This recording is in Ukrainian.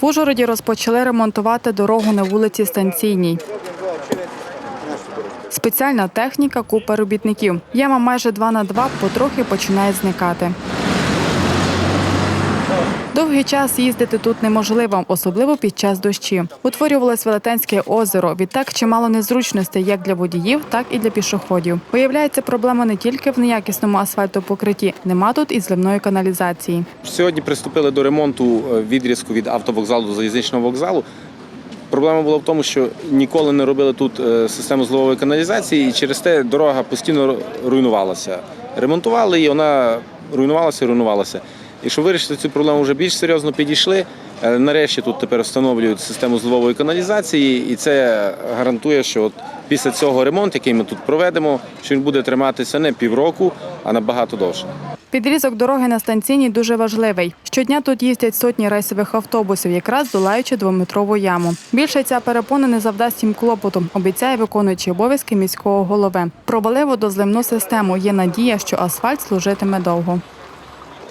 В Ужгороді розпочали ремонтувати дорогу на вулиці Станційній. Спеціальна техніка, купа робітників. Яма майже 2 на 2 потрохи починає зникати. Довгий час їздити тут неможливо, особливо під час дощі. Утворювалось Велетенське озеро. Відтак чимало незручностей як для водіїв, так і для пішоходів. Виявляється, проблема не тільки в неякісному асфальтопокритті. Нема тут і зливної каналізації. Сьогодні приступили до ремонту е, відрізку від автовокзалу до залізничного вокзалу. Проблема була в тому, що ніколи не робили тут е, систему зливової каналізації, і через те дорога постійно руйнувалася. Ремонтували її, вона руйнувалася і руйнувалася. І щоб вирішити цю проблему вже більш серйозно підійшли. е, Нарешті тут тепер встановлюють систему зливової каналізації, і це гарантує, що от після цього ремонту, який ми тут проведемо, що він буде триматися не півроку, а набагато довше. Підрізок дороги на станційній дуже важливий. Щодня тут їздять сотні рейсових автобусів, якраз долаючи двометрову яму. Більше ця перепона не завдасть їм клопоту, обіцяє виконуючий обов'язки міського голови. Провалив водозливну систему. Є надія, що асфальт служитиме довго.